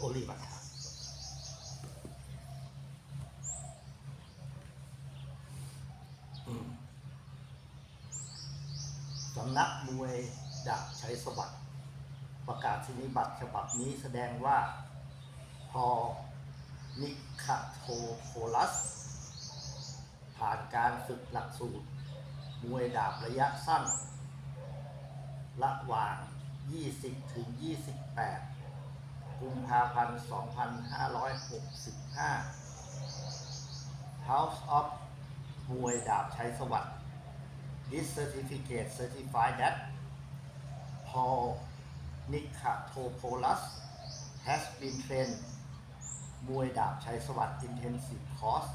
โอลีบัตทาอืมสำนักมวยดาบใชัยสวัสดิ์ประกาศนียบัตรฉบับนี้แสดงว่า พอนิคาโทโคลัส ผ่านการฝึกหลักสูตร มวยดาบระยะสั้น ระหว่าง 20 ถึง 28 ภาพันธ์ 2565 House of มวยดาบชัยสวัสดิ์ This certificate certify that Paul Nikatopoulos has been trained มวยดาบชัยสวัสดิ์ Intensive Course